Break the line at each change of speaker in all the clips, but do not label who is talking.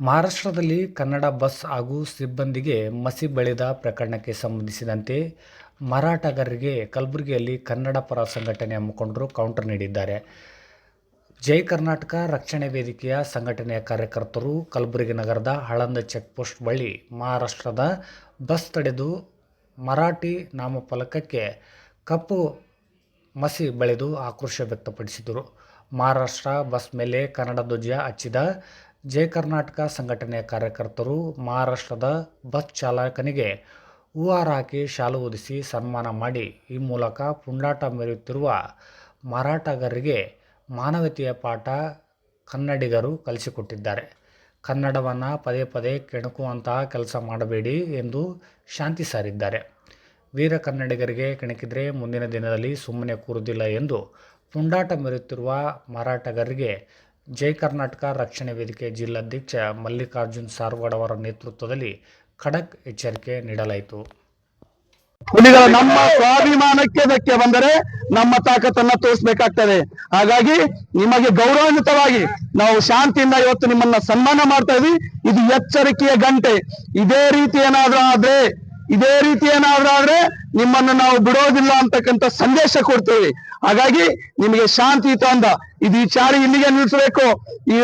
ಮಹಾರಾಷ್ಟ್ರದಲ್ಲಿ ಕನ್ನಡ ಬಸ್ ಹಾಗೂ ಸಿಬ್ಬಂದಿಗೆ ಮಸಿ ಬಳಿದ ಪ್ರಕರಣಕ್ಕೆ ಸಂಬಂಧಿಸಿದಂತೆ ಮಾರಾಟಗಾರರಿಗೆ ಕಲಬುರಗಿಯಲ್ಲಿ ಕನ್ನಡ ಪರ ಸಂಘಟನೆಯ ಮುಖಂಡರು ಕೌಂಟರ್ ನೀಡಿದ್ದಾರೆ. ಜೈ ಕರ್ನಾಟಕ ರಕ್ಷಣೆ ವೇದಿಕೆಯ ಸಂಘಟನೆಯ ಕಾರ್ಯಕರ್ತರು ಕಲಬುರಗಿ ನಗರದ ಹಳಂದ ಚೆಕ್ಪೋಸ್ಟ್ ಬಳಿ ಮಹಾರಾಷ್ಟ್ರದ ಬಸ್ ತಡೆದು ಮರಾಠಿ ನಾಮಫಲಕಕ್ಕೆ ಕಪ್ಪು ಮಸಿ ಬಳಿದು ಆಕ್ರೋಶ ವ್ಯಕ್ತಪಡಿಸಿದರು. ಮಹಾರಾಷ್ಟ್ರ ಬಸ್ ಮೇಲೆ ಕನ್ನಡ ಧ್ವಜ ಹಚ್ಚಿದ ಜಯ ಕರ್ನಾಟಕ ಸಂಘಟನೆಯ ಕಾರ್ಯಕರ್ತರು ಮಹಾರಾಷ್ಟ್ರದ ಬಸ್ ಚಾಲಕನಿಗೆ ಹೂವಾರ ಹಾಕಿ ಶಾಲು ಹೊದಿಸಿ ಸನ್ಮಾನ ಮಾಡಿ, ಈ ಮೂಲಕ ಪುಂಡಾಟ ಮೆರೆಯುತ್ತಿರುವ ಮಾರಾಟಗಾರರಿಗೆ ಮಾನವೀಯತೆಯ ಪಾಠ ಕನ್ನಡಿಗರು ಕಲಿಸಿಕೊಟ್ಟಿದ್ದಾರೆ. ಕನ್ನಡವನ್ನು ಪದೇ ಪದೇ ಕೆಣಕುವಂತಹ ಕೆಲಸ ಮಾಡಬೇಡಿ ಎಂದು ಶಾಂತಿ ಸಾರಿದ್ದಾರೆ. ವೀರ ಕನ್ನಡಿಗರಿಗೆ ಕೆಣಕಿದ್ರೆ ಮುಂದಿನ ದಿನದಲ್ಲಿ ಸುಮ್ಮನೆ ಕೂರುವುದಿಲ್ಲ ಎಂದು ಪುಂಡಾಟ ಮೆರೆಯುತ್ತಿರುವ ಮಾರಾಟಗಾರರಿಗೆ ಜೈ ಕರ್ನಾಟಕ ರಕ್ಷಣೆ ವೇದಿಕೆ ಜಿಲ್ಲಾಧ್ಯಕ್ಷ ಮಲ್ಲಿಕಾರ್ಜುನ್ ಸಾರ್ವಾಡ್ ಅವರ ನೇತೃತ್ವದಲ್ಲಿ ಖಡಕ್ ಎಚ್ಚರಿಕೆ ನೀಡಲಾಯಿತು.
ಹುಲಿಗಳ ನಮ್ಮ ಸ್ವಾಭಿಮಾನಕ್ಕೆ ಧಕ್ಕೆ ಬಂದರೆ ನಮ್ಮ ತಾಕತ್ತನ್ನ ತೋರಿಸಬೇಕಾಗ್ತದೆ. ಹಾಗಾಗಿ ನಿಮಗೆ ಗೌರವಾನ್ವಿತವಾಗಿ ನಾವು ಶಾಂತಿಯಿಂದ ಇವತ್ತು ನಿಮ್ಮನ್ನ ಸನ್ಮಾನ ಮಾಡ್ತಾ ಇದ್ವಿ. ಇದು ಎಚ್ಚರಿಕೆಯ ಗಂಟೆ. ಇದೇ ರೀತಿ ಏನಾದ್ರೂ ಆದ್ರೆ, ಇದೇ ರೀತಿ ಏನಾದ್ರೂ ಆದ್ರೆ ನಿಮ್ಮನ್ನು ನಾವು ಬಿಡೋದಿಲ್ಲ ಅಂತಕ್ಕಂಥ ಸಂದೇಶ ಕೊಡ್ತೇವೆ. ಹಾಗಾಗಿ ನಿಮಗೆ ಶಾಂತಿಯುತ ಅಂದ ಇದು ಈ ಚಾರಿ ಇಲ್ಲಿಗೆ ನಿಲ್ಲಿಸಬೇಕು. ಈ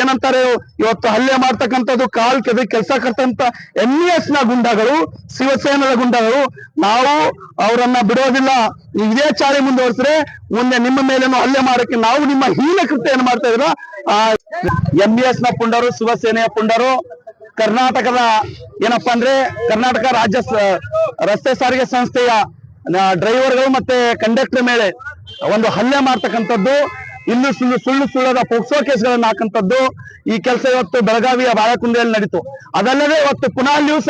ಏನಂತಾರೆ, ಇವತ್ತು ಹಲ್ಲೆ ಮಾಡ್ತಕ್ಕಂಥದ್ದು ಕಾಲ್ ಕೆದ ಕೆಲಸ ಕರ್ತಂತ ಎಂ ಎಸ್ನ ಗುಂಡಗಳು, ಶಿವಸೇನದ ಗುಂಡಗಳು, ನಾವು ಅವರನ್ನ ಬಿಡೋದಿಲ್ಲ. ಇದೇ ಚಾಳಿ ಮುಂದುವರೆಸಿದ್ರೆ ಮುಂದೆ ನಿಮ್ಮ ಮೇಲೇನು ಹಲ್ಲೆ ಮಾಡಕ್ಕೆ ನಾವು ನಿಮ್ಮ ಹೀನ ಕೃತ್ಯ ಏನ್ ಮಾಡ್ತಾ ಇದ್ರ ಎಂ ಎಸ್ನ ಪುಂಡರು, ಶಿವಸೇನೆಯ ಪುಂಡರು ಕರ್ನಾಟಕದ ಏನಪ್ಪಾ ಅಂದ್ರೆ ಕರ್ನಾಟಕ ರಾಜ್ಯ ರಸ್ತೆ ಸಾರಿಗೆ ಸಂಸ್ಥೆಯ ಡ್ರೈವರ್ಗಳು ಮತ್ತೆ ಕಂಡಕ್ಟರ್ ಮೇಲೆ ಒಂದು ಹಲ್ಲೆ ಮಾಡ್ತಕ್ಕಂಥದ್ದು, ಇನ್ನು ಸುಳ್ಳು ಸುಳ್ಳು ಸುಳ್ಳದ ಪೋಕ್ಸೋ ಕೇಸ್ಗಳನ್ನ ಹಾಕಂತದ್ದು ಈ ಕೆಲಸ ಇವತ್ತು ಬೆಳಗಾವಿಯ ಬಾಳಕುಂದೆಯಲ್ಲಿ ನಡೀತು. ಅದಲ್ಲದೆ ಇವತ್ತು ಪುನಃ ದಿವಸ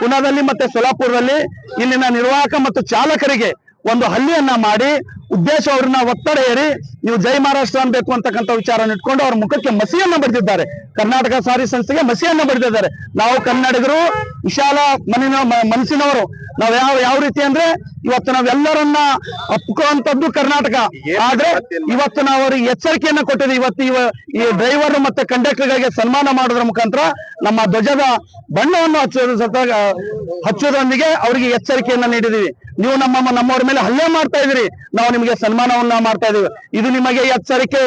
ಪುನಾದಲ್ಲಿ ಮತ್ತೆ ಸೊಲಾಪುರದಲ್ಲಿ ಇಲ್ಲಿನ ನಿರ್ವಾಹಕ ಮತ್ತು ಚಾಲಕರಿಗೆ ಒಂದು ಹಲ್ಲೆಯನ್ನ ಮಾಡಿ, ಉದ್ದೇಶ ಅವ್ರನ್ನ ಒತ್ತಡ ಏರಿ ನೀವು ಜೈ ಮಹಾರಾಷ್ಟ್ರ ಅನ್ಬೇಕು ಅಂತಕ್ಕಂಥ ವಿಚಾರವನ್ನು ಇಟ್ಕೊಂಡು ಅವ್ರ ಮುಖಕ್ಕೆ ಮಸಿಯನ್ನ ಬರೆದಿದ್ದಾರೆ. ಕರ್ನಾಟಕ ಸಾರಿ ಸಂಸ್ಥೆಗೆ ಮಸಿಯನ್ನ ಬರೆದಿದ್ದಾರೆ. ನಾವು ಕನ್ನಡಿಗರು ವಿಶಾಲ ಮನಿನ ಮನಸ್ಸಿನವರು ನಾವು ಯಾವ ಯಾವ ರೀತಿ ಅಂದ್ರೆ ಇವತ್ತು ನಾವೆಲ್ಲರನ್ನ ಒಪ್ಕೊಳ್ಳುವಂತದ್ದು ಕರ್ನಾಟಕ. ಆದ್ರೆ ಇವತ್ತು ನಾವು ಅವರಿಗೆ ಎಚ್ಚರಿಕೆಯನ್ನ ಕೊಟ್ಟಿದ್ದೀವಿ. ಇವತ್ತು ಇವ ಈ ಡ್ರೈವರ್ ಮತ್ತೆ ಕಂಡಕ್ಟರ್ಗಳಿಗೆ ಸನ್ಮಾನ ಮಾಡೋದ್ರ ಮುಖಾಂತರ ನಮ್ಮ ಧ್ವಜದ ಬಣ್ಣವನ್ನು ಹಚ್ಚೋದ್ರ ಹಚ್ಚೋದ್ರೊಂದಿಗೆ ಅವರಿಗೆ ಎಚ್ಚರಿಕೆಯನ್ನ ನೀಡಿದೀವಿ ನೀವು ನಮ್ಮ ನಮ್ಮವ್ರ ಮೇಲೆ ಹಲ್ಲೆ ಮಾಡ್ತಾ ಇದ್ರಿ ನಾವು ನಿಮಗೆ ಸನ್ಮಾನವನ್ನ ಮಾಡ್ತಾ ಇದೀವಿ ಇದು ನಿಮಗೆ ಎಚ್ಚರಿಕೆ.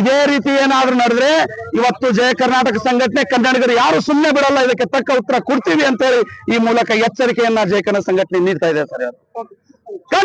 ಇದೇ ರೀತಿ ಏನಾದ್ರು ನಡೆದ್ರೆ ಇವತ್ತು ಜಯ ಕರ್ನಾಟಕ ಸಂಘಟನೆ ಕನ್ನಡಿಗರು ಯಾರು ಸುಮ್ಮನೆ ಬಿಡಲ್ಲ, ಇದಕ್ಕೆ ತಕ್ಕ ಉತ್ತರ ಕೊಡ್ತೀವಿ ಅಂತ ಹೇಳಿ ಈ ಮೂಲಕ ಎಚ್ಚರಿಕೆಯನ್ನ ಜಯ ಕನ್ನಡ ಸಂಘಟನೆ ನೀಡ್ತಾ ಇದೆ ಸರ್.